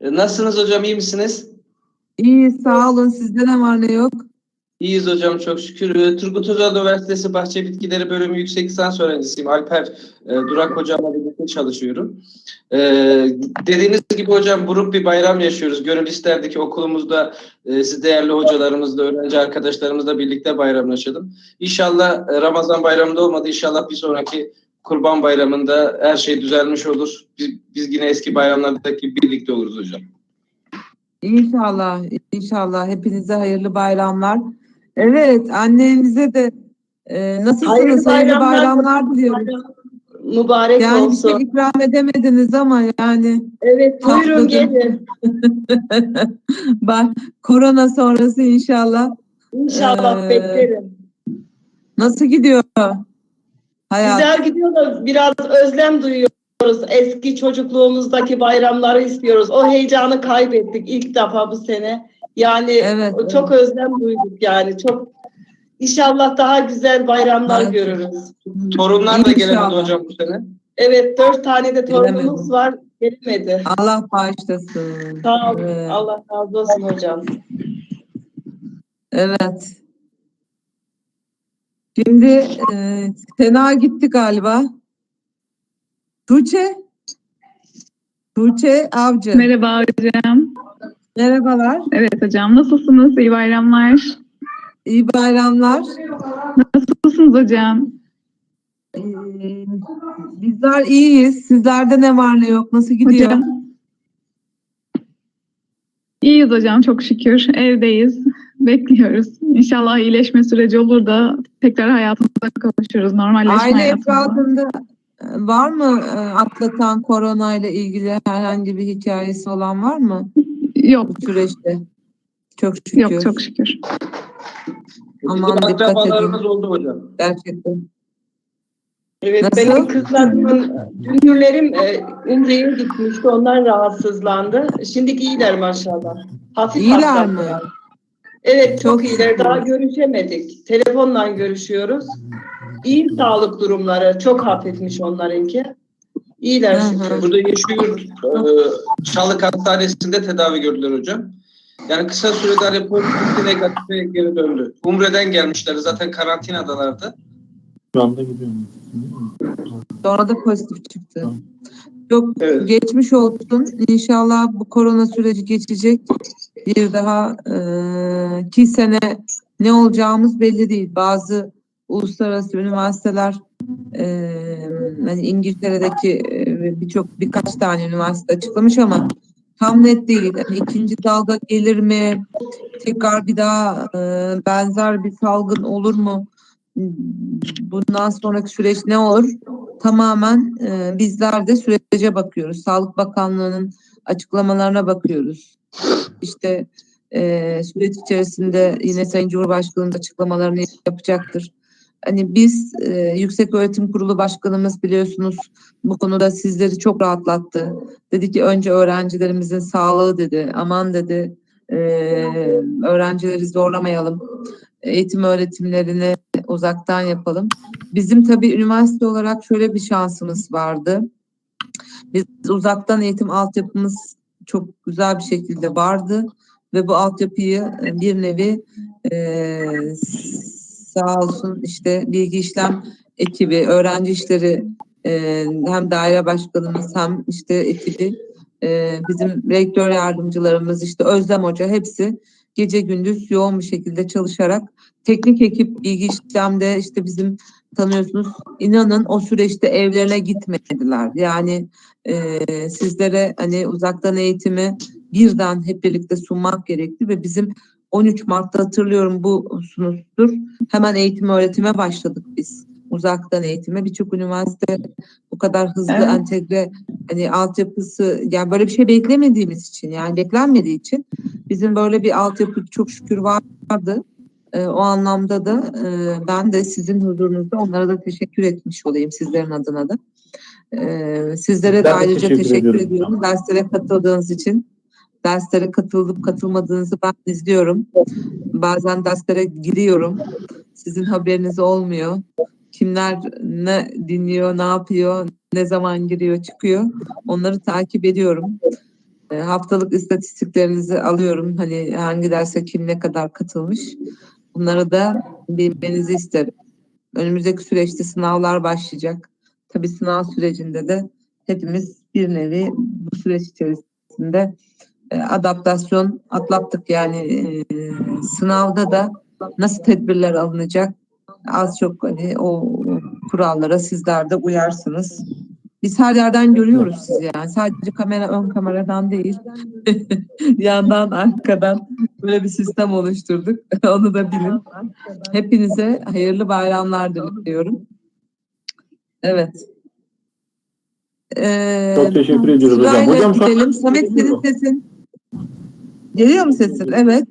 E, Nasılsınız hocam, iyi misiniz? İyi, sağ olun. Sizde ne var ne yok? İyiyiz hocam, çok şükür. E, Turgut Özal Üniversitesi Bahçe Bitkileri Bölümü Yüksek Lisans öğrencisiyim. Alper e, Durak hocamla birlikte çalışıyorum. E, dediğiniz gibi hocam, buruk bir bayram yaşıyoruz. Gönül isterdi ki okulumuzda e, siz değerli hocalarımızla, öğrenci arkadaşlarımızla birlikte bayramlaşalım. İnşallah e, Ramazan bayramında olmadı. İnşallah bir sonraki Kurban Bayramı'nda her şey düzelmiş olur. Biz, biz yine eski bayramlardaki birlikte oluruz hocam. İnşallah, inşallah. Hepinize hayırlı bayramlar. Evet, annenize de e, nasılsınız? Hayırlı bayramlar, diliyorum. Mübarek Yani bir olsun. şey ikram edemediniz ama yani Evet buyurun gelin. bak korona sonrası inşallah. İnşallah Ee, beklerim. Nasıl gidiyor hayat? Güzel gidiyor da biraz özlem duyuyoruz. Eski çocukluğumuzdaki bayramları istiyoruz. O heyecanı kaybettik ilk defa bu sene. Yani Evet, çok özlem duyduk yani. Çok İnşallah daha güzel bayramlar Evet. görürüz. Torunlar da gelemedi hocam bu sene. Evet dört tane de torunumuz Bilemedim. var. Gelemedi. Allah bağışlasın. Sağ olun. Evet. Allah razı olsun hocam. Evet. Şimdi e, Sena gitti galiba. Tuğçe. Tuğçe Avcı. Merhaba hocam. Merhabalar. Evet hocam nasılsınız? İyi bayramlar. İyi bayramlar. Nasılsınız hocam? Ee, bizler iyiyiz. Sizlerde ne var ne yok? Nasıl gidiyor? Hocam. İyiyiz hocam çok şükür. Evdeyiz. Bekliyoruz. İnşallah iyileşme süreci olur da tekrar hayatımıza kavuşuruz. Normalleşme Aile hayatımıza. etrafında e, var mı e, atlatan korona ile ilgili herhangi bir hikayesi olan var mı Yok. bu süreçte? Çok şükür. Yok çok şükür. Aman Bizim dikkat edin. oldu hocam. Gerçekten. Evet Nasıl? benim kızlarımın dünürlerim e, Umre'ye gitmişti. Onlar rahatsızlandı. Şimdiki iyiler maşallah. Hafif İyiler mi? Evet çok, iyiler. Daha görüşemedik. Telefonla görüşüyoruz. İyi sağlık durumları. Çok hafifmiş onlarınki. İyiler şükür. Burada yaşıyor. E, Çağlık Hastanesi'nde tedavi gördüler hocam. Yani kısa sürede pozitif negatife geri döndü. Umre'den gelmişler. Zaten karantinadalardı. Şu anda gidiyorum. Sonra da pozitif çıktı. Tamam. Çok Evet. geçmiş olsun. İnşallah bu korona süreci geçecek. Bir daha e, iki sene ne olacağımız belli değil. Bazı uluslararası üniversiteler e, hani İngiltere'deki e, birçok birkaç tane üniversite açıklamış ama tam net değil. Yani ikinci dalga gelir mi? Tekrar bir daha e, benzer bir salgın olur mu? Bundan sonraki süreç ne olur? Tamamen bizler de sürece bakıyoruz. Sağlık Bakanlığı'nın açıklamalarına bakıyoruz. İşte e, süreç içerisinde yine Sayın Cumhurbaşkanı'nın açıklamalarını yapacaktır. Hani biz e, Yüksek Öğretim Kurulu Başkanımız biliyorsunuz bu konuda sizleri çok rahatlattı. Dedi ki önce öğrencilerimizin sağlığı dedi. Aman dedi e, öğrencileri zorlamayalım. Eğitim öğretimlerini uzaktan yapalım. Bizim tabii üniversite olarak şöyle bir şansımız vardı. Biz uzaktan eğitim altyapımız çok güzel bir şekilde vardı ve bu altyapıyı e, bir nevi e, sağ olsun işte bilgi işlem ekibi, öğrenci işleri e, hem daire başkanımız hem işte ekibi e, bizim rektör yardımcılarımız işte Özlem Hoca hepsi gece gündüz yoğun bir şekilde çalışarak teknik ekip bilgi işlemde işte bizim tanıyorsunuz inanın o süreçte evlerine gitmediler. Yani e, sizlere hani uzaktan eğitimi birden hep birlikte sunmak gerekti ve bizim 13 Mart'ta hatırlıyorum bu sunustur. Hemen eğitim öğretime başladık biz. Uzaktan eğitime birçok üniversite bu kadar hızlı Evet. entegre hani altyapısı yani böyle bir şey beklemediğimiz için yani beklenmediği için bizim böyle bir altyapı çok şükür vardı. Ee, o anlamda da e, ben de sizin huzurunuzda onlara da teşekkür etmiş olayım sizlerin adına da. Ee, sizlere de ayrıca teşekkür teşekkür, ediyorum. ediyorum derslere katıldığınız için. Derslere katılıp katılmadığınızı ben izliyorum. Bazen derslere giriyorum. Sizin haberiniz olmuyor. Kimler ne dinliyor, ne yapıyor, ne zaman giriyor, çıkıyor. Onları takip ediyorum. E, haftalık istatistiklerinizi alıyorum. Hani hangi derse kim ne kadar katılmış. Bunları da bilmenizi isterim. Önümüzdeki süreçte sınavlar başlayacak. Tabii sınav sürecinde de hepimiz bir nevi bu süreç içerisinde e, adaptasyon atlattık. Yani e, sınavda da nasıl tedbirler alınacak az çok hani o kurallara sizler de uyarsınız. Biz her yerden görüyoruz sizi yani. Sadece kamera ön kameradan değil. Yandan, arkadan böyle bir sistem oluşturduk. Onu da bilin. Hepinize hayırlı bayramlar diliyorum. Evet. Ee, Çok teşekkür ediyoruz hocam. Hocam gidelim. Samet senin sesin. Geliyor mu sesin? Evet.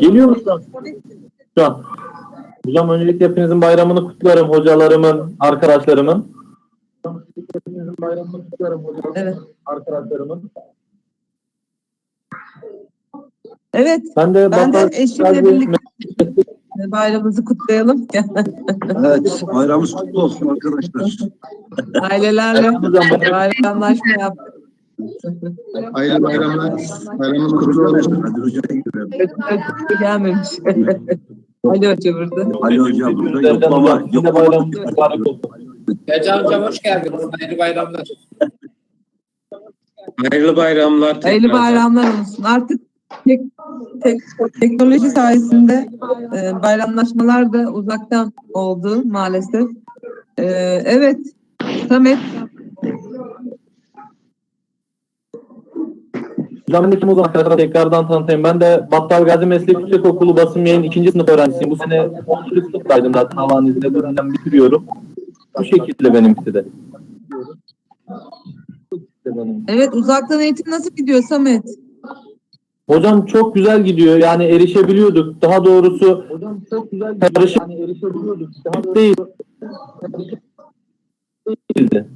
Geliyor musun? Şu an. Hocam öncelikle hepinizin bayramını kutlarım. Hocalarımın, arkadaşlarımın. Hepinizin bayramını kutlarım hocalarımın, Evet. arkadaşlarımın. Evet. Ben de Ben de eşimle birlikte bayramımızı kutlayalım. Evet, bayramımız kutlu olsun arkadaşlar. Ailelerle bayramlaşma yaptık. Hayırlı bayramlar. Bayramımız kutlu olsun. Hadi hocaya girelim. Gelmemiş. Ali Hoca burada. Ali hocam burada Sizlerden yok baba. hocam, bayramınız hoş geldiniz. Hayırlı bayramlar. Hayırlı bayramlar. Hayırlı tekrar. bayramlar olsun. Artık tek, tek, teknoloji sayesinde e, bayramlaşmalar da uzaktan oldu maalesef. E, evet. Samet. Kim o arkadaşlar tekrardan tanıtayım. Ben de Battal Gazi Meslek Yüksekokulu basın yayın ikinci sınıf öğrencisiyim. Bu sene 10. sınıftaydım zaten Allah'ın izniyle. Bu dönem bitiriyorum. Bu şekilde benimki de. Evet uzaktan eğitim nasıl gidiyor Samet? Hocam çok güzel gidiyor. Yani erişebiliyorduk. Daha doğrusu karışık değil. değildi.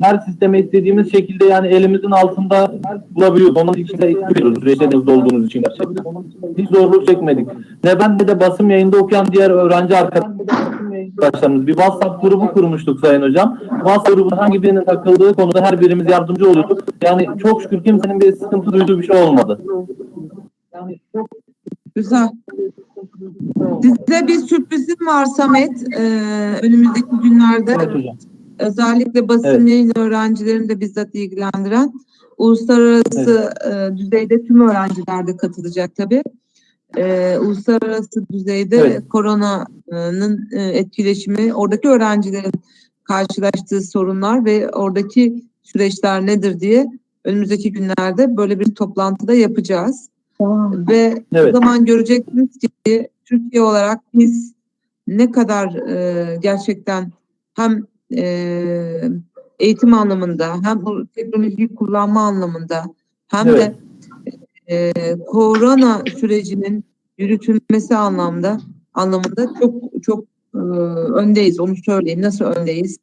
Her sisteme istediğimiz şekilde yani elimizin altında bulabiliyoruz. Onun için de istiyoruz. Süreçte olduğunuz için gerçekten. Hiç zorluk çekmedik. Ne ben ne de basım yayında okuyan diğer öğrenci arkadaşlarımız. Bir WhatsApp grubu kurmuştuk Sayın Hocam. WhatsApp grubunun hangi birinin takıldığı konuda her birimiz yardımcı oluyorduk. Yani çok şükür kimsenin bir sıkıntı duyduğu bir şey olmadı. Güzel. Size bir sürprizim var Samet. Ee, önümüzdeki günlerde Evet hocam. özellikle basın Evet. yayın öğrencilerini de bizzat ilgilendiren uluslararası e, düzeyde tüm öğrenciler de katılacak tabii. E, uluslararası düzeyde Evet. koronanın e, etkileşimi, oradaki öğrencilerin karşılaştığı sorunlar ve oradaki süreçler nedir diye önümüzdeki günlerde böyle bir toplantıda yapacağız. Ve Evet. o zaman göreceksiniz ki Türkiye olarak biz ne kadar e, gerçekten hem e, eğitim anlamında hem bu teknolojiyi kullanma anlamında hem Evet. de e, korona sürecinin yürütülmesi anlamda anlamında çok çok e, öndeyiz. Onu söyleyeyim. Nasıl öndeyiz?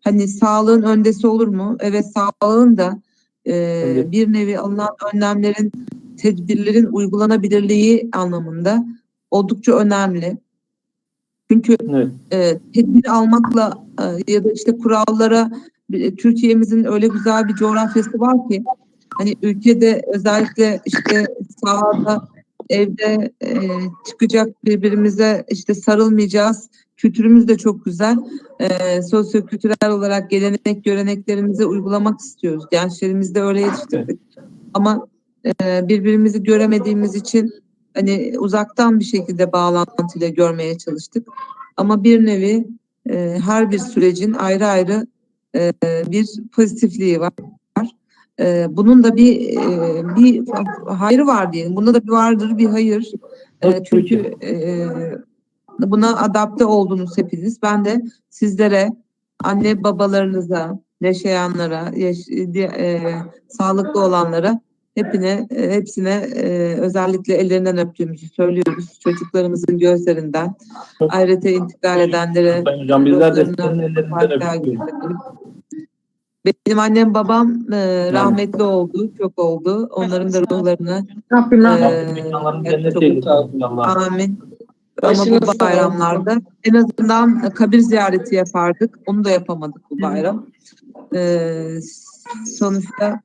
Hani sağlığın öndesi olur mu? Evet sağlığın da e, Evet. bir nevi alınan önlemlerin tedbirlerin uygulanabilirliği anlamında oldukça önemli. Çünkü Evet. e, tedbir almakla e, ya da işte kurallara e, Türkiye'mizin öyle güzel bir coğrafyası var ki hani ülkede özellikle işte sahada evde e, çıkacak birbirimize işte sarılmayacağız. Kültürümüz de çok güzel. E, sosyo-kültürel olarak gelenek göreneklerimizi uygulamak istiyoruz. Gençlerimizi de öyle yetiştirdik. Ama e, birbirimizi göremediğimiz için hani uzaktan bir şekilde bağlantıyla görmeye çalıştık. Ama bir nevi e, her bir sürecin ayrı ayrı e, bir pozitifliği var. E, bunun da bir e, bir hayrı var diyelim. Bunda da bir vardır bir hayır. E, çünkü e, buna adapte oldunuz hepiniz. Ben de sizlere, anne babalarınıza, yaşayanlara, yaş, e, sağlıklı olanlara hepine hepsine e, özellikle ellerinden öptüğümüzü söylüyoruz. Çocuklarımızın gözlerinden, ahirete intikal edenlere Hocam bizler de ellerinden öpüyoruz. Benim annem babam e, rahmetli oldu, çok oldu. Onların da ruhlarına Rabbim e, cennet çok eylesin. Amin. Ama Başınız bu bayramlarda en azından kabir ziyareti yapardık. Onu da yapamadık bu bayram. Ee, sonuçta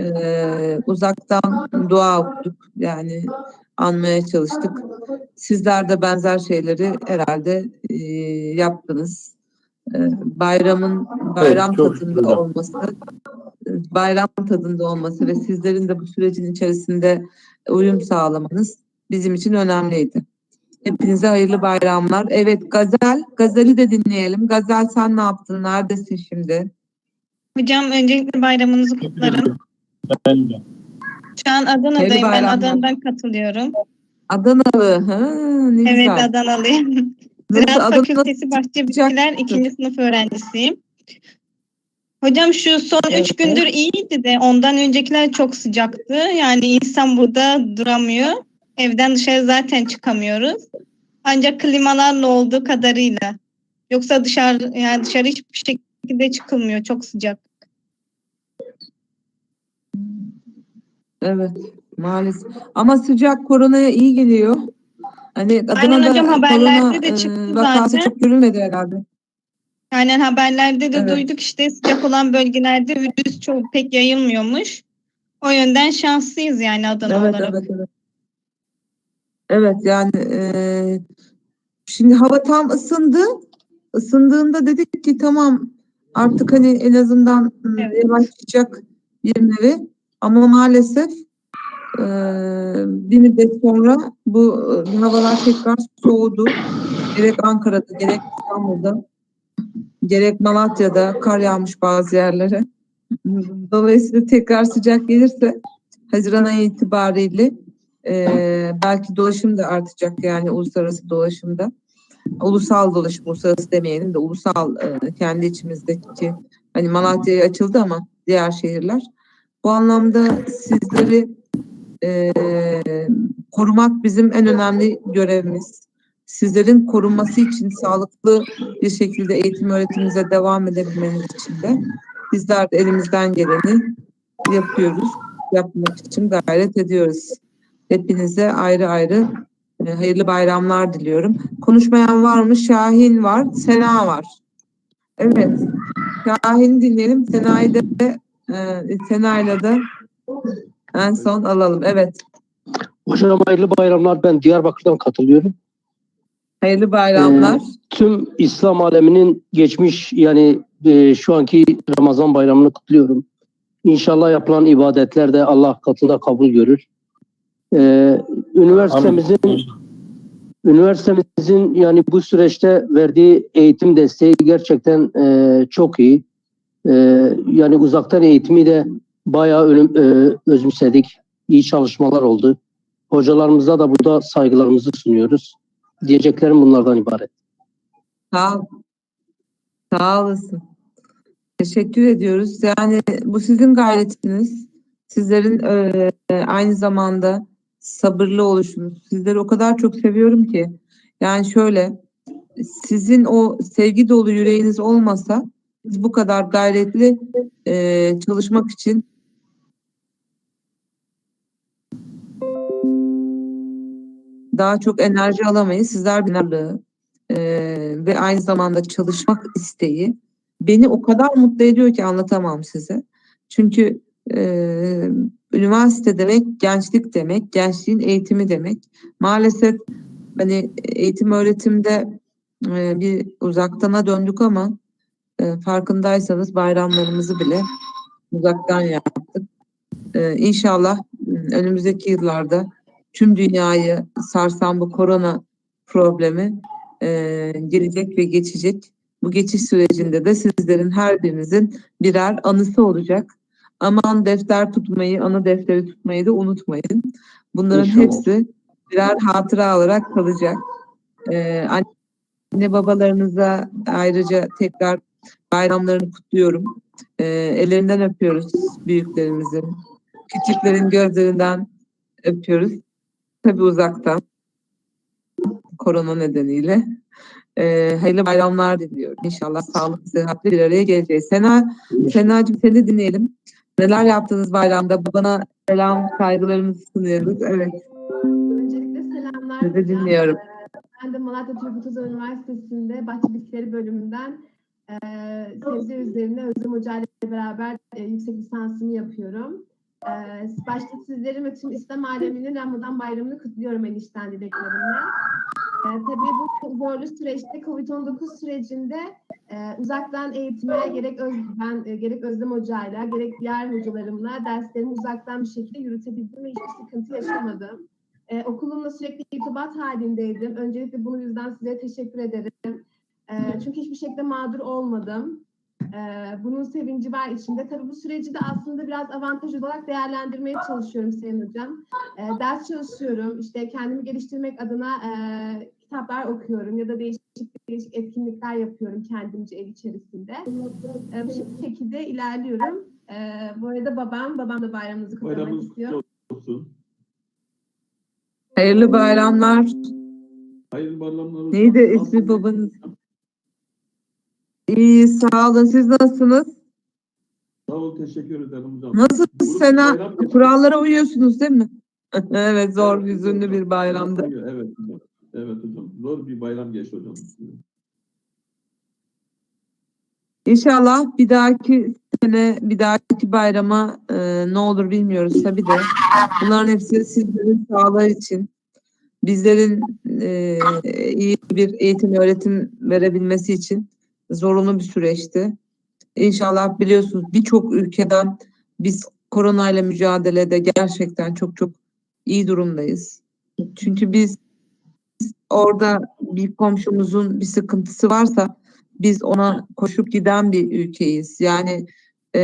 Ee, uzaktan dua okuduk. Yani anmaya çalıştık. Sizler de benzer şeyleri herhalde e, yaptınız. Ee, bayramın bayram çok tadında güzel. olması, bayram tadında olması ve sizlerin de bu sürecin içerisinde uyum sağlamanız bizim için önemliydi. Hepinize hayırlı bayramlar. Evet Gazel, Gazel'i de dinleyelim. Gazel sen ne yaptın? Neredesin şimdi? Hocam öncelikle bayramınızı kutlarım. Şu an Adana'dayım. Ben. Adana'dan katılıyorum. Adanalı. Ha, ne Evet güzel. Adanalıyım. Ziraat Fakültesi Bahçe Bitkiler ikinci sınıf öğrencisiyim. Hocam şu son üç Evet. gündür iyiydi de ondan öncekiler çok sıcaktı. Yani insan burada duramıyor. Evden dışarı zaten çıkamıyoruz. Ancak klimalarla olduğu kadarıyla. Yoksa dışarı yani dışarı hiçbir şekilde çıkılmıyor. Çok sıcak. Evet maalesef. Ama sıcak koronaya iyi geliyor. Hani Adana'da hocam, haberlerde de e, çıktı vakası zaten. çok görülmedi herhalde. Aynen haberlerde de Evet. duyduk işte sıcak olan bölgelerde virüs çok pek yayılmıyormuş. O yönden şanslıyız yani Adana Evet, olarak. evet, evet. Evet yani e, şimdi hava tam ısındı. Isındığında dedik ki tamam artık hani en azından Evet. yavaşlayacak bir nevi. Ama maalesef e, bir müddet sonra bu e, havalar tekrar soğudu. Gerek Ankara'da gerek İstanbul'da gerek Malatya'da kar yağmış bazı yerlere. Dolayısıyla tekrar sıcak gelirse Haziran ayı itibariyle eee, belki dolaşım da artacak yani uluslararası dolaşımda. Ulusal dolaşım, uluslararası demeyelim de ulusal eee, kendi içimizdeki hani Malatya'ya açıldı ama diğer şehirler. Bu anlamda sizleri eee, korumak bizim en önemli görevimiz. Sizlerin korunması için sağlıklı bir şekilde eğitim öğretimimize devam edebilmeniz için de bizler de elimizden geleni yapıyoruz. Yapmak için gayret ediyoruz. Hepinize ayrı ayrı e, hayırlı bayramlar diliyorum. Konuşmayan var mı? Şahin var, Sena var. Evet. Şahin dinleyelim. Sena'yı da e, Sena'yla da en son alalım. Evet. Hocam hayırlı bayramlar. Ben Diyarbakır'dan katılıyorum. Hayırlı bayramlar. Tüm İslam aleminin geçmiş yani e, şu anki Ramazan bayramını kutluyorum. İnşallah yapılan ibadetler de Allah katında kabul görür. E, üniversitemizin üniversitemizin yani bu süreçte verdiği eğitim desteği gerçekten e, çok iyi. E, yani uzaktan eğitimi de bayağı ölüm, e, özümsedik. İyi çalışmalar oldu. Hocalarımıza da burada saygılarımızı sunuyoruz. Diyeceklerim bunlardan ibaret. Sağ ol. Sağ olasın. Teşekkür ediyoruz. Yani bu sizin gayretiniz. Sizlerin e, aynı zamanda sabırlı oluşunuz. Sizleri o kadar çok seviyorum ki. Yani şöyle sizin o sevgi dolu yüreğiniz olmasa biz bu kadar gayretli e, çalışmak için daha çok enerji alamayız. Sizler bir varlığı e, ve aynı zamanda çalışmak isteği beni o kadar mutlu ediyor ki anlatamam size. Çünkü e, üniversite demek gençlik demek, gençliğin eğitimi demek. Maalesef hani eğitim öğretimde e, bir uzaktana döndük ama e, farkındaysanız bayramlarımızı bile uzaktan yaptık. E, inşallah önümüzdeki yıllarda tüm dünyayı sarsan bu korona problemi e, gelecek ve geçecek. Bu geçiş sürecinde de sizlerin her birinizin birer anısı olacak. Aman defter tutmayı, anı defteri tutmayı da unutmayın. Bunların İnşallah. hepsi birer hatıra olarak kalacak. Ee, anne babalarınıza ayrıca tekrar bayramlarını kutluyorum. Ee, ellerinden öpüyoruz büyüklerimizin. Küçüklerin gözlerinden öpüyoruz. Tabii uzaktan. Korona nedeniyle. Ee, hayırlı bayramlar diliyorum. İnşallah sağlıklı, sıhhatli bir araya geleceğiz. Sena, Sena'cığım seni dinleyelim. Neler yaptınız bayramda? Babana selam, saygılarımızı sunuyoruz. Evet, Öncelikle selamlar. sizi dinliyorum. Ben de Malatya Turgut Üniversitesi'nde Bahçe Bitkileri bölümünden e, sebze üzerine Özlem Hoca ile beraber e, yüksek lisansımı yapıyorum. Ee, başta sizlerin ve tüm İslam aleminin Ramazan bayramını kutluyorum en içten dileklerimle. Ee, tabii bu zorlu süreçte COVID-19 sürecinde e, uzaktan eğitime gerek öz, ben e, gerek Özlem Hoca'yla gerek diğer hocalarımla derslerimi uzaktan bir şekilde yürütebildim ve hiçbir sıkıntı yaşamadım. Ee, okulumla sürekli irtibat halindeydim. Öncelikle bu yüzden size teşekkür ederim. Ee, çünkü hiçbir şekilde mağdur olmadım. Ee, bunun sevinci var içinde. Tabii bu süreci de aslında biraz avantaj olarak değerlendirmeye çalışıyorum Sayın Hocam. Ee, ders çalışıyorum. İşte kendimi geliştirmek adına e, kitaplar okuyorum ya da değişik değişik etkinlikler yapıyorum kendimce ev içerisinde. Ee, bu şekilde ilerliyorum. Ee, bu arada babam, babam da bayramınızı kutlamak Bayramınız istiyor. olsun. Hayırlı bayramlar. Hayırlı bayramlar. Neydi ismi babanız? İyi sağ olun. Siz nasılsınız? Sağ ol, teşekkür ederim hocam. Nasıl Grup sena bayram kurallara uyuyorsunuz değil mi? evet zor hüzünlü bir bayramdı. Evet hocam. Evet hocam. Zor bir bayram geçti hocam. İnşallah bir dahaki sene bir dahaki bayrama e, ne olur bilmiyoruz tabii de. Bunların hepsi sizlerin sağlığı için bizlerin e, iyi bir eğitim öğretim verebilmesi için zorunlu bir süreçti. İnşallah biliyorsunuz birçok ülkeden biz koronayla mücadelede gerçekten çok çok iyi durumdayız. Çünkü biz orada bir komşumuzun bir sıkıntısı varsa biz ona koşup giden bir ülkeyiz. Yani e,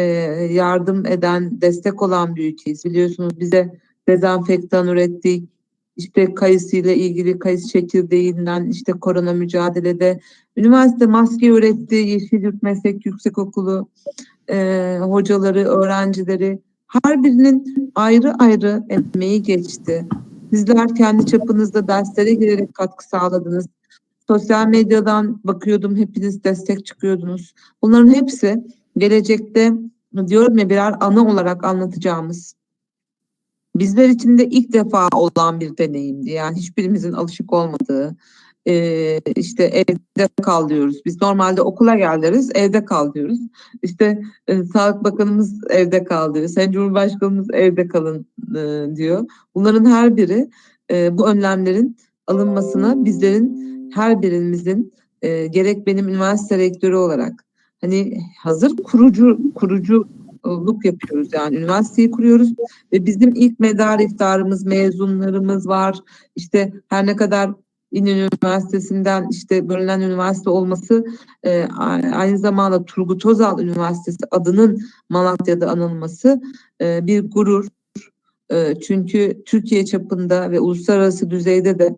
yardım eden, destek olan bir ülkeyiz. Biliyorsunuz bize dezenfektan ürettik. İşte kayısı ile ilgili kayısı çekirdeğinden işte korona mücadelede üniversite maske üretti. Yeşilyurt Meslek Yüksekokulu e, hocaları, öğrencileri her birinin ayrı ayrı emeği geçti. Sizler kendi çapınızda derslere girerek katkı sağladınız. Sosyal medyadan bakıyordum hepiniz destek çıkıyordunuz. Bunların hepsi gelecekte diyorum ya birer anı olarak anlatacağımız bizler için de ilk defa olan bir deneyimdi. Yani hiçbirimizin alışık olmadığı eee, işte evde kal diyoruz. Biz normalde okula gel deriz, evde kal diyoruz. İşte e, Sağlık Bakanımız evde kal diyor. Sayın Cumhurbaşkanımız evde kalın e, diyor. Bunların her biri e, bu önlemlerin alınmasına bizlerin her birimizin e, gerek benim üniversite rektörü olarak hani hazır kurucu kuruculuk yapıyoruz yani üniversiteyi kuruyoruz ve bizim ilk medar iftarımız mezunlarımız var işte her ne kadar İnönü Üniversitesi'nden işte bölünen üniversite olması e, aynı zamanda Turgut Özal Üniversitesi adının Malatya'da anılması e, bir gurur. E, çünkü Türkiye çapında ve uluslararası düzeyde de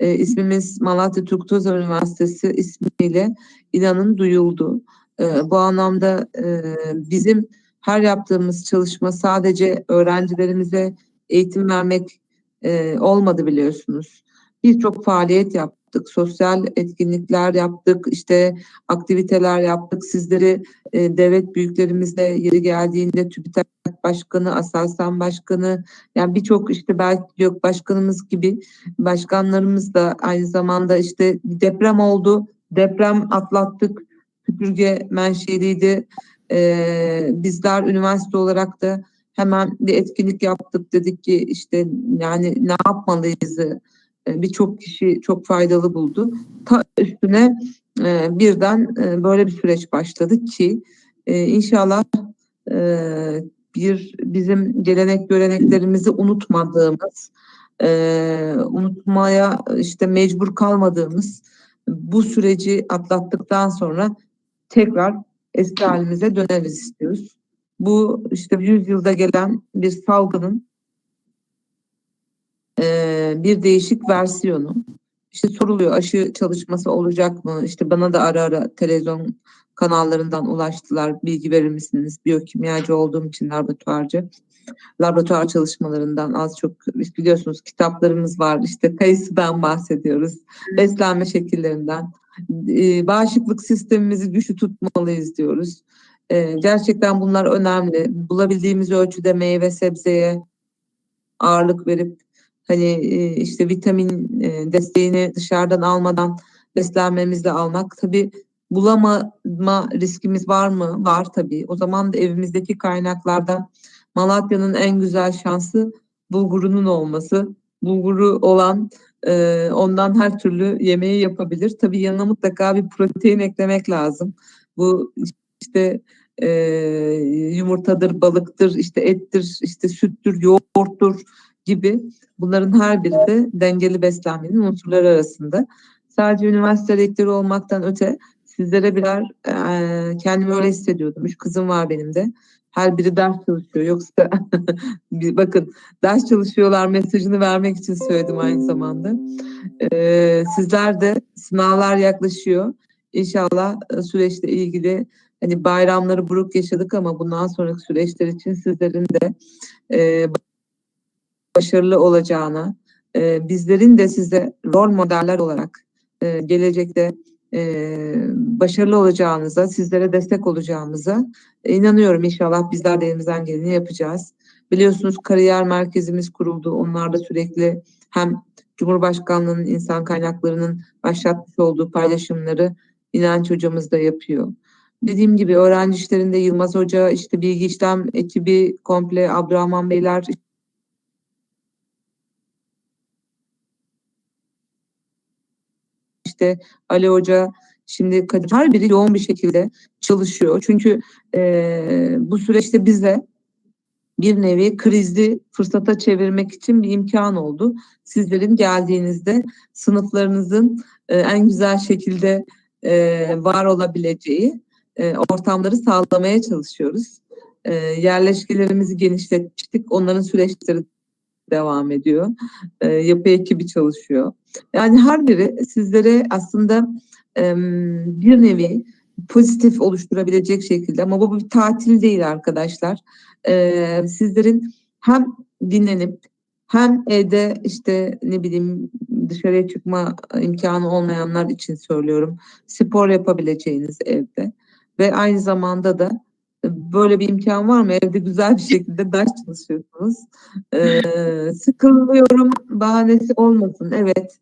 e, ismimiz Malatya Turgut Özal Üniversitesi ismiyle inanın duyuldu. E, bu anlamda e, bizim her yaptığımız çalışma sadece öğrencilerimize eğitim vermek e, olmadı biliyorsunuz. Birçok faaliyet yaptık, sosyal etkinlikler yaptık, işte aktiviteler yaptık. Sizleri e, devlet büyüklerimizle yeri geldiğinde TÜBİTAK Başkanı, Aselsan Başkanı, yani birçok işte belki yok başkanımız gibi başkanlarımız da aynı zamanda işte deprem oldu. Deprem atlattık. Süpürge menşeliydi. Ee, bizler üniversite olarak da hemen bir etkinlik yaptık. Dedik ki işte yani ne yapmalıyız? Ee, Birçok kişi çok faydalı buldu. Ta üstüne e, birden e, böyle bir süreç başladı ki e, inşallah e, bir bizim gelenek göreneklerimizi unutmadığımız, e, unutmaya işte mecbur kalmadığımız bu süreci atlattıktan sonra tekrar eski halimize döneriz istiyoruz. Bu işte 100 yılda gelen bir salgının e, bir değişik versiyonu. İşte soruluyor aşı çalışması olacak mı? İşte bana da ara ara televizyon kanallarından ulaştılar. Bilgi verir misiniz? Biyokimyacı olduğum için laboratuvarcı. Laboratuvar çalışmalarından az çok biliyorsunuz kitaplarımız var. İşte kayısıdan bahsediyoruz. Beslenme şekillerinden. Ee, bağışıklık sistemimizi güçlü tutmalıyız diyoruz. Ee, gerçekten bunlar önemli. Bulabildiğimiz ölçüde meyve sebzeye ağırlık verip hani e, işte vitamin e, desteğini dışarıdan almadan beslenmemizle almak tabii bulamama riskimiz var mı? Var tabii. O zaman da evimizdeki kaynaklardan Malatya'nın en güzel şansı bulgurunun olması. Bulguru olan e, ondan her türlü yemeği yapabilir. Tabii yanına mutlaka bir protein eklemek lazım. Bu işte e, yumurtadır, balıktır, işte ettir, işte süttür, yoğurttur gibi bunların her biri de dengeli beslenmenin unsurları arasında. Sadece üniversite rektörü olmaktan öte sizlere birer e, kendimi öyle hissediyordum. Üç kızım var benim de. Her biri ders çalışıyor. Yoksa bakın ders çalışıyorlar mesajını vermek için söyledim aynı zamanda. E, sizler de sınavlar yaklaşıyor. İnşallah süreçle ilgili hani bayramları buruk yaşadık ama bundan sonraki süreçler için sizlerin de e, başarılı olacağına, e, bizlerin de size rol modeller olarak e, gelecekte başarılı olacağınıza, sizlere destek olacağımıza inanıyorum. İnşallah bizler de elimizden geleni yapacağız. Biliyorsunuz kariyer merkezimiz kuruldu. Onlar da sürekli hem Cumhurbaşkanlığı'nın insan kaynaklarının başlatmış olduğu paylaşımları İnanç hocamız da yapıyor. Dediğim gibi öğrenci işlerinde Yılmaz Hoca, işte bilgi işlem ekibi komple Abdurrahman Beyler işte Ali Hoca, şimdi her biri yoğun bir şekilde çalışıyor. Çünkü eee, bu süreçte bize bir nevi krizi fırsata çevirmek için bir imkan oldu. Sizlerin geldiğinizde sınıflarınızın e, en güzel şekilde e, var olabileceği e, ortamları sağlamaya çalışıyoruz. E, yerleşkelerimizi genişletmiştik. Onların süreçleri devam ediyor. E, yapı ekibi çalışıyor. Yani her biri sizlere aslında em, bir nevi pozitif oluşturabilecek şekilde ama bu bir tatil değil arkadaşlar. Ee, sizlerin hem dinlenip hem evde işte ne bileyim dışarıya çıkma imkanı olmayanlar için söylüyorum. Spor yapabileceğiniz evde ve aynı zamanda da böyle bir imkan var mı? Evde güzel bir şekilde ders çalışıyorsunuz. Ee, sıkılıyorum bahanesi olmasın evet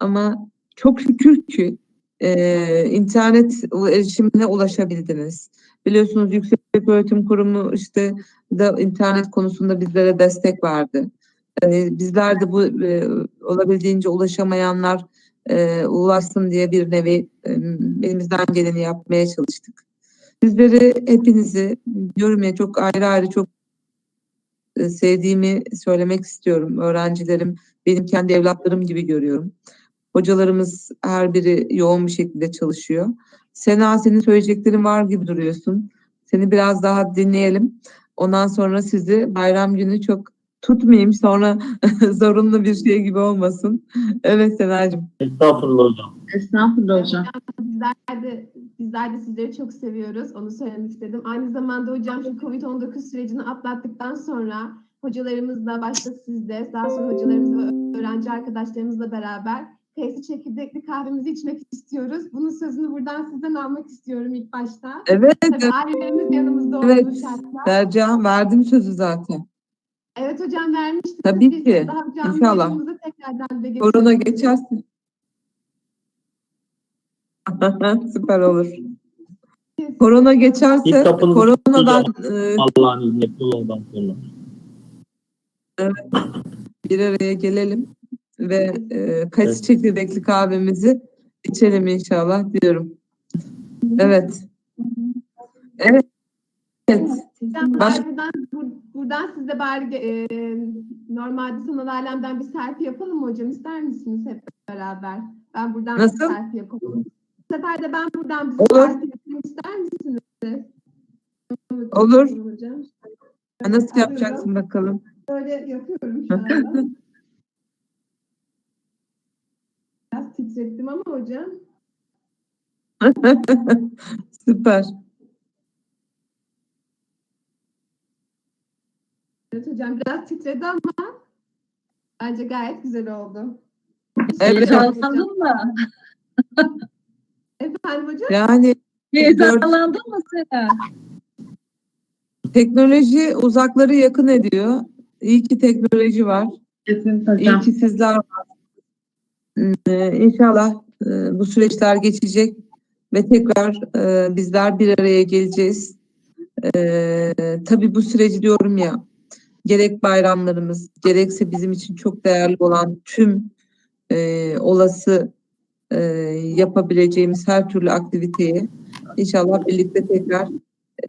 ama çok şükür ki e, internet erişimine ulaşabildiniz. Biliyorsunuz Yüksek Öğretim Kurumu işte da internet konusunda bizlere destek verdi. Yani bizler de bu e, olabildiğince ulaşamayanlar e, ulaşsın diye bir nevi e, elimizden geleni yapmaya çalıştık. Sizleri hepinizi diyorum ya çok ayrı ayrı çok e, sevdiğimi söylemek istiyorum. Öğrencilerim benim kendi evlatlarım gibi görüyorum. Hocalarımız her biri yoğun bir şekilde çalışıyor. Sena senin söyleyeceklerin var gibi duruyorsun. Seni biraz daha dinleyelim. Ondan sonra sizi bayram günü çok tutmayayım sonra zorunlu bir şey gibi olmasın. Evet Sena'cığım. Estağfurullah hocam. Estağfurullah hocam. Bizler de, bizler de sizleri çok seviyoruz. Onu söylemek istedim. Aynı zamanda hocam şu Covid-19 sürecini atlattıktan sonra hocalarımızla başta sizde, daha sonra hocalarımız ve öğrenci arkadaşlarımızla beraber kayısı çekirdekli kahvemizi içmek istiyoruz. Bunun sözünü buradan sizden almak istiyorum ilk başta. Evet, Tabii ailelerimiz yanımızda olduğu Evet. şartla. Sercan verdim sözü zaten. Evet hocam vermiştik. Tabii Biz ki. İnşallah. tekrardan da Korona geçersin. Süper olur. Korona geçerse koronadan e, Allah'ın izniyle kullandan sonra. bir araya gelelim ve e, kayısı çekirdekli kahvemizi içelim inşallah diyorum. Evet. Evet. Evet. Hocam Baş- buradan, bur- buradan siz de bari e, normalde sanal alemden bir selfie yapalım mı hocam? İster misiniz hep beraber? Ben buradan Nasıl? bir selfie yapalım. Bu sefer de ben buradan bir Olur. selfie yapayım ister misiniz? Olur. Hocam. Nasıl yapacaksın bakalım? Böyle yapıyorum şu anda. Biraz titrettim ama hocam. Süper. Evet hocam biraz titredi ama bence gayet güzel oldu. Evet. Heyecanlandın mı? Efendim hocam? Yani Heyecanlandın mı Sena? teknoloji uzakları yakın ediyor. İyi ki teknoloji var. İyi ki sizler var. Ee, inşallah e, bu süreçler geçecek ve tekrar e, bizler bir araya geleceğiz. Ee, tabii bu süreci diyorum ya gerek bayramlarımız, gerekse bizim için çok değerli olan tüm e, olası e, yapabileceğimiz her türlü aktiviteyi inşallah birlikte tekrar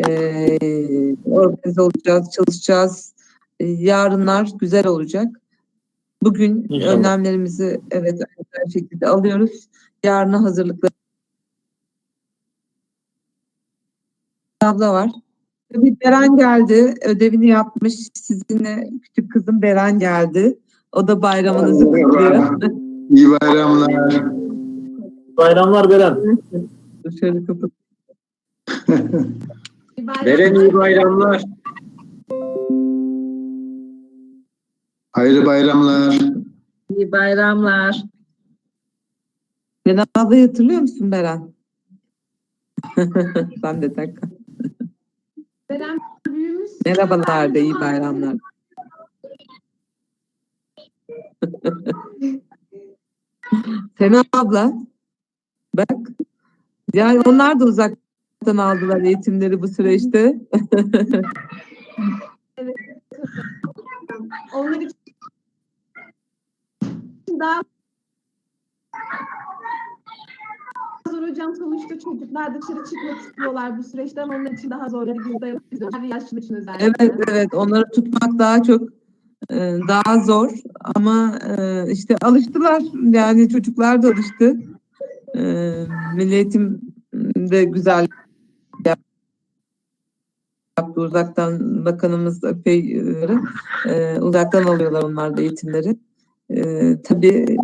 e, organize olacağız, çalışacağız. E, yarınlar güzel olacak. Bugün İnşallah. önlemlerimizi evet aynı şekilde alıyoruz. Yarına hazırlıklar abla var. Bir Beren geldi, ödevini yapmış. Sizinle küçük kızım Beren geldi. O da bayramınızı kutluyor. İyi bayramlar. Bayramlar Beren. Şöyle kapat. Beren iyi bayramlar. Hayırlı bayramlar. İyi bayramlar. Ablayı hatırlıyor musun Beren? ben de dakika. Beren büyümüş. Merhabalar da iyi bayramlar. Sena abla bak yani onlar da uzaktan aldılar eğitimleri bu süreçte. Onlar için daha zor hocam sonuçta çocuklar dışarı çıkmak istiyorlar bu süreçten onlar için daha zor. Biz de yapıyoruz. Her yaşlı için özellikle. Evet evet onları tutmak daha çok e, daha zor ama e, işte alıştılar yani çocuklar da alıştı. E, Milli Eğitim de güzel yaptı uzaktan bakanımız epey uzaktan alıyorlar onlar da eğitimleri. Tabii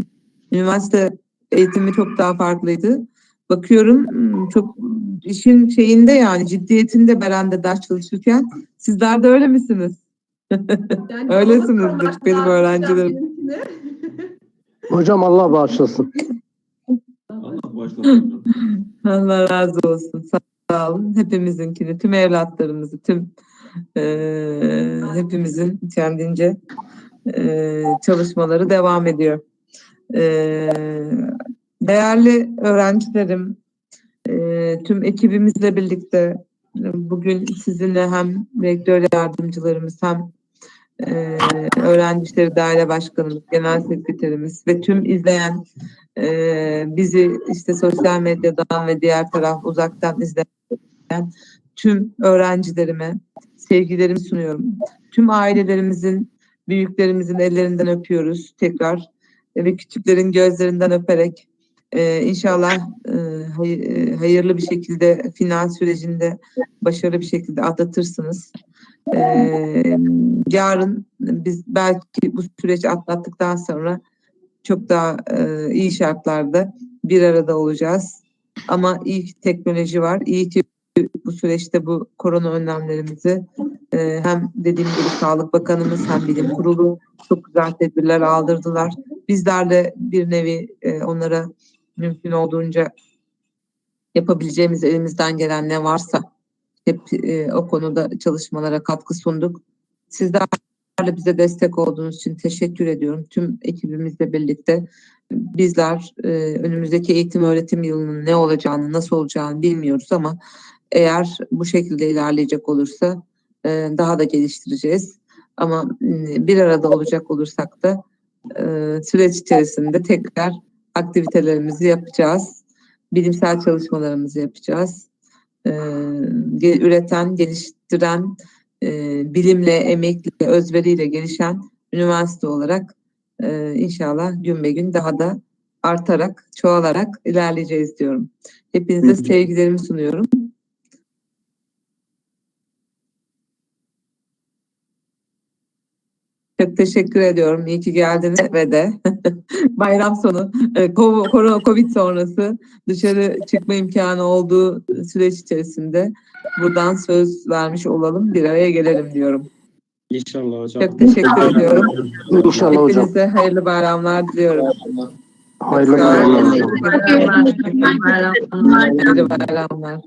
üniversite eğitimi çok daha farklıydı. Bakıyorum m, çok işin şeyinde yani ciddiyetinde Beren'de ders çalışırken sizler de öyle misiniz? Yani Öylesinizdir benim öğrencilerim. Hocam Allah bağışlasın. Allah razı olsun. Sağ olun. Hepimizinkini, tüm evlatlarımızı, tüm eee, hepimizin kendince eee, çalışmaları devam ediyor. Eee, değerli öğrencilerim, eee, tüm ekibimizle birlikte e, bugün sizinle hem rektör yardımcılarımız hem eee öğrenci işleri daire başkanımız, genel sekreterimiz ve tüm izleyen bizi işte sosyal medyadan ve diğer taraf uzaktan izleyen tüm öğrencilerime sevgilerimi sunuyorum. Tüm ailelerimizin, büyüklerimizin ellerinden öpüyoruz tekrar ve küçüklerin gözlerinden öperek eee, inşallah hay- eee, hayırlı bir şekilde final sürecinde başarılı bir şekilde atlatırsınız. Eee, yarın biz belki bu süreci atlattıktan sonra çok daha e, iyi şartlarda bir arada olacağız. Ama iyi ki teknoloji var. İyi ki bu süreçte bu korona önlemlerimizi e, hem dediğim gibi Sağlık Bakanımız hem Bilim Kurulu çok güzel tedbirler aldırdılar. Bizler de bir nevi e, onlara mümkün olduğunca yapabileceğimiz elimizden gelen ne varsa hep e, o konuda çalışmalara katkı sunduk. Sizlerle bize destek olduğunuz için teşekkür ediyorum. Tüm ekibimizle birlikte bizler e, önümüzdeki eğitim öğretim yılının ne olacağını, nasıl olacağını bilmiyoruz ama eğer bu şekilde ilerleyecek olursa e, daha da geliştireceğiz. Ama m, bir arada olacak olursak da e, süreç içerisinde tekrar aktivitelerimizi yapacağız. Bilimsel çalışmalarımızı yapacağız. E, üreten, geliştiren, e, bilimle, emekle, özveriyle gelişen üniversite olarak e, inşallah gün be gün daha da artarak, çoğalarak ilerleyeceğiz diyorum. Hepinize sevgilerimi sunuyorum. Çok teşekkür ediyorum. İyi ki geldiniz ve de bayram sonu, e, Covid sonrası dışarı çıkma imkanı olduğu süreç içerisinde buradan söz vermiş olalım. Bir araya gelelim diyorum. İnşallah hocam. Çok teşekkür ediyorum. İnşallah hocam. Hepinize hayırlı bayramlar diliyorum. Hayırlı bayramlar. Hayırlı bayramlar. Hayırlı bayramlar.